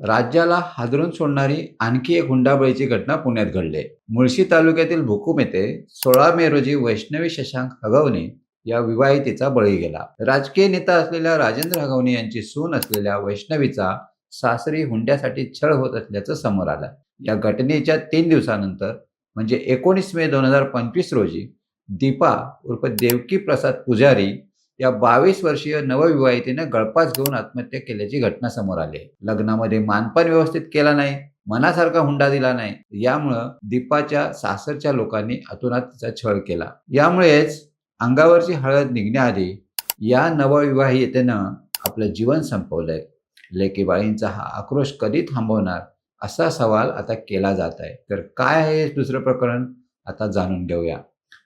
राज्याला हादरून सोडणारी आणखी एक हुंडाबळीची घटना पुण्यात घडली. मुळशी तालुक्यातील भुकूम येथे सोळा मे रोजी वैष्णवी शशांक हगवणे या विवाहितेचा बळी गेला. राजकीय नेता असलेल्या राजेंद्र हगवणे यांची सून असलेल्या वैष्णवीचा सासरी हुंड्यासाठी छळ होत असल्याचं समोर आलं. या घटनेच्या तीन दिवसानंतर म्हणजे एकोणीस मे दोन हजार पंचवीस रोजी दीपा उर्फ देवकी प्रसाद पुजारी या बावीस वर्षीय नवविवाहितेनं गळपास घेऊन आत्महत्या केल्याची घटना समोर आली आहे. लग्नामध्ये मानपान व्यवस्थित केला नाही मनासारखा हुंडा दिला नाही. यामुळं दीपाच्या सासरच्या लोकांनी अतोनात तिचा छळ केला. यामुळेच अंगावरची हळद निघण्याआधी या नवविवाहितेनं आपलं जीवन संपवलंय. लेकी बाळींचा हा आक्रोश कधी थांबवणार असा सवाल आता केला जात आहे तर काय आहे हे दुसरं प्रकरण आता जाणून घेऊया.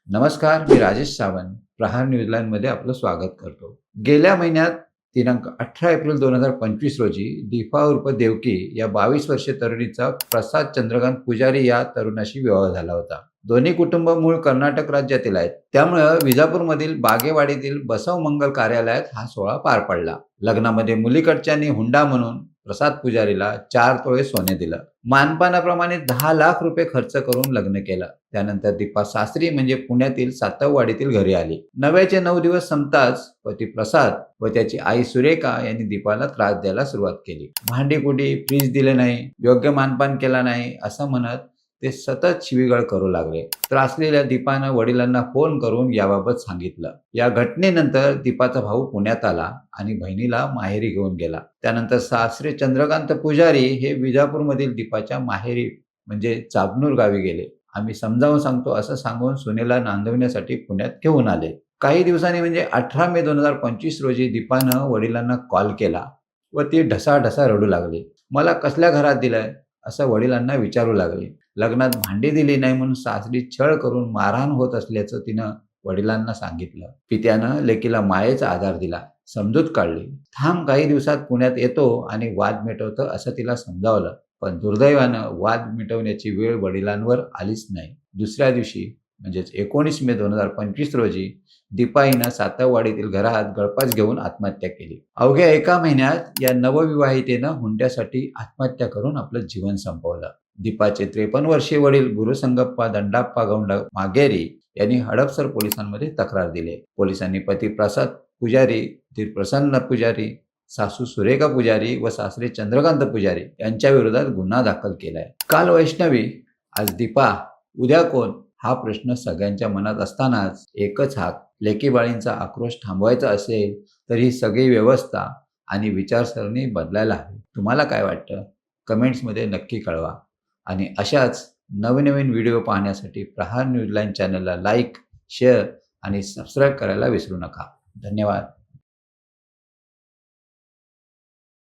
नमस्कार मी राजेश सावंत. प्रहार न्यूझीलंडमध्ये आपलं स्वागत करतो. गेल्या महिन्यात दिनांक अठरा एप्रिल दोन हजार पंचवीस रोजी दीपा उर्फ देवकी या बावीस वर्षे तरुणीचा प्रसाद चंद्रकांत पुजारी या तरुणाशी विवाह झाला होता. दोन्ही कुटुंब मूळ कर्नाटक राज्यातील आहेत. त्यामुळं विजापूरमधील बागेवाडीतील बसव मंगल कार्यालयात हा सोहळा पार पडला. लग्नामध्ये मुलीकडच्यांनी हुंडा म्हणून प्रसाद पुजारीला चार तोळे सोने दिलं. मानपानाप्रमाणे दहा लाख रुपये खर्च करून लग्न केलं. त्यानंतर दीपा सासरी म्हणजे पुण्यातील सातववाडीतील घरी आली. नव्याचे नऊ दिवस संपताच पती प्रसाद व त्याची आई सुरेखा यांनी दीपाला त्रास द्यायला सुरुवात केली. भांडीकुटी फ्रीज दिले नाही योग्य मानपान केला नाही असं म्हणत ते सतत शिवीगाळ करू लागले. त्रासलेल्या दीपानं वडिलांना फोन करून याबाबत सांगितलं. या घटनेनंतर दीपाचा भाऊ पुण्यात आला आणि बहिणीला माहेरी घेऊन गेला. त्यानंतर सासरे चंद्रकांत पुजारी हे विजापूरमधील दीपाच्या माहेरी म्हणजे चाबनूर गावी गेले. आम्ही समजावून सांगतो असं सांगून सुनेला नांदवण्यासाठी पुण्यात घेऊन आले. काही दिवसांनी म्हणजे अठरा मे दोन हजार पंचवीस रोजी दीपानं वडिलांना कॉल केला व ती ढसा ढसा रडू लागली. मला कसल्या घरात दिलंय? असं वडिलांना विचारू लागले. लग्नात भांडी दिली नाही म्हणून सासरी छळ करून मारहाण होत असल्याचं तिनं वडिलांना सांगितलं. पित्यानं लेकीला मायेचा आधार दिला. समजूत काढली. थांब काही दिवसात पुण्यात येतो आणि वाद मिटवतो असं तिला समजावलं. पण दुर्दैवानं वाद मिटवण्याची वेळ वडिलांवर आलीच नाही. दुसऱ्या दिवशी म्हणजेच एकोणीस मे दोन हजार पंचवीस रोजी दीपाईनं सातववाडीतील घरात गळपास घेऊन आत्महत्या केली. अवघ्या एका महिन्यात या नवविवाहितेनं हुंड्यासाठी आत्महत्या करून आपलं जीवन संपवलं. दीपाचे त्रेपन्न वर्षीय वडील गुरुसंगप्पा दंडाप्पा गौंड मागेरी यांनी हडपसर पोलिसांमध्ये तक्रार दिली. पोलिसांनी पती प्रसाद पुजारी धीर प्रसन्न पुजारी सासू सुरेखा पुजारी व सासरे चंद्रकांत पुजारी यांच्या विरोधात गुन्हा दाखल केलाय. काल वैष्णवी आज दीपा उद्या कोण? हा प्रश्न सगळ्यांच्या मनात असतानाच एकच हाक लेकीबाळींचा आक्रोश थांबवायचा असेल तर ही सगळी व्यवस्था आणि विचारसरणी बदलायला हवी. तुम्हाला काय वाटतं? कमेंट्समध्ये नक्की कळवा. आणि अशाच नवनवीन व्हिडिओ पाहण्यासाठी प्रहार न्यूजलाईन चॅनलला लाईक शेअर आणि सबस्क्राईब करायला विसरू नका. धन्यवाद.